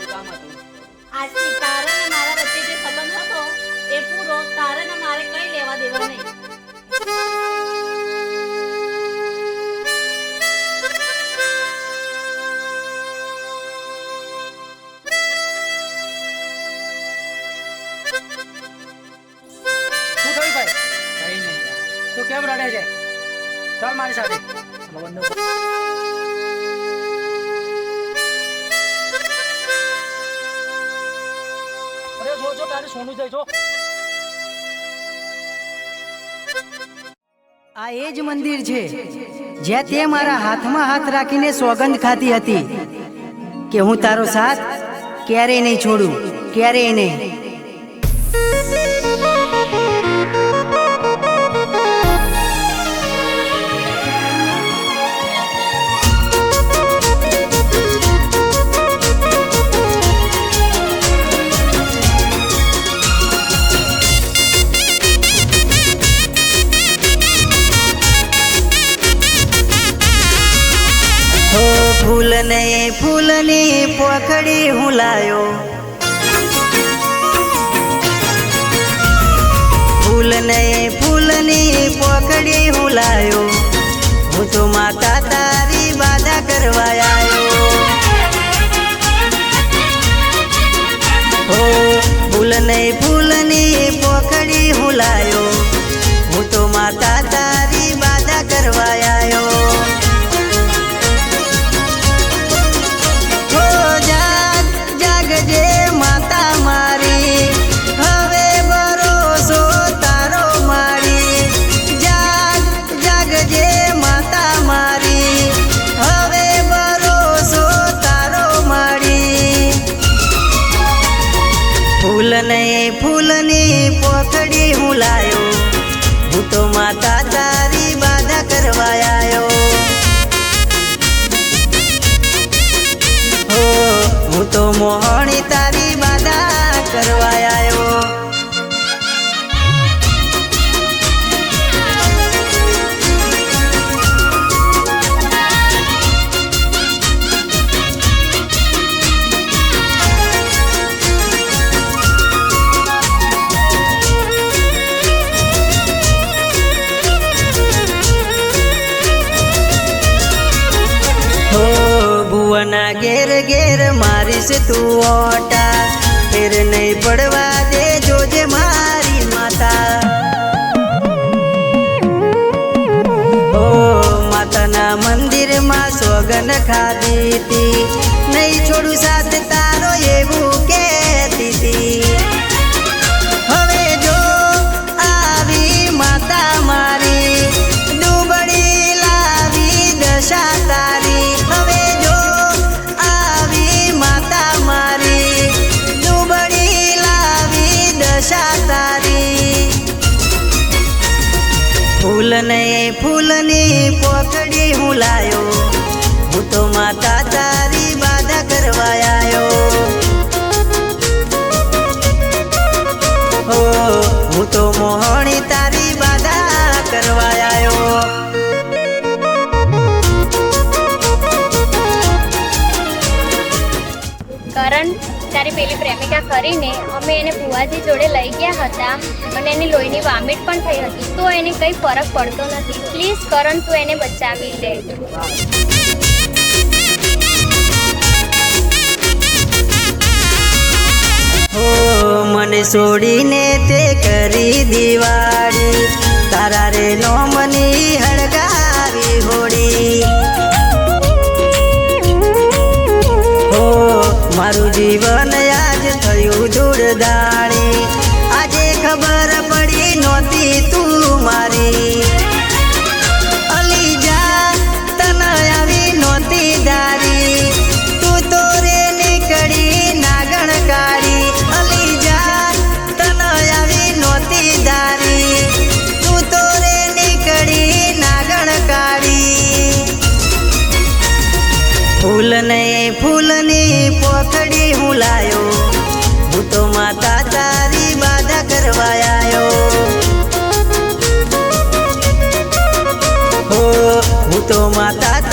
શું કામ હતું આજથી તારા અને મારા વચ્ચે જે સંબંધ હતો એ પૂરો તારે ને મારે કઈ લેવા દેવા નહીં. શું થયું ભાઈ? કઈ નહીં તું કેમ રડે છે? ચાલ મારી સાથે. જો જો તારે સોનું જાય જો આ એ જ મંદિર છે, જ્યાં તે મારા હાથમાં હાથ રાખીને સોગંદ ખાતી હતી. કે હું તારો સાથ ક્યારેય નહીં છોડું, ક્યારેય નહીં. ફૂલને, ફૂલની પોખડી હું લાયો. ફૂલને, ફૂલની પોખડી હું લાયો. હું તો માતા તારી બાધા કરવા આવ્યો હો, ફૂલને, ફૂલની પોખડી હું લાયો. તો મોહણી ભુવના ઘેર ઘેર મારીશ તું ઓટા. ફેર નહીં પડવા દે જોજે મારી માતા. ઓ માતાના મંદિરમાં સોગન ખાધી હતી. નહીં છોડું સાથ તારો એવું કહેતી ફૂલની પોખડી હું લાયો. તારી પેલી પ્રેમિકા કરીને અમે એને ભુવાજી જોડે લઈ ગયા હતા અને એની લોહીની વામિટ પણ થઈ હતી. તો એને કંઈ ફરક પડતો નથી. પ્લીઝ કરણ, તું એને બચાવી દે. હો, મને છોડીને તે કરી દિવાળી. તારા રે નોમની હળગાવી મારું જીવન આજ થયું દૂરદાણી ફૂલને, ફૂલની પોથડી હું લાયો. હું તો માતા તારી બાધા કરવા આવ્યો હો તો માતા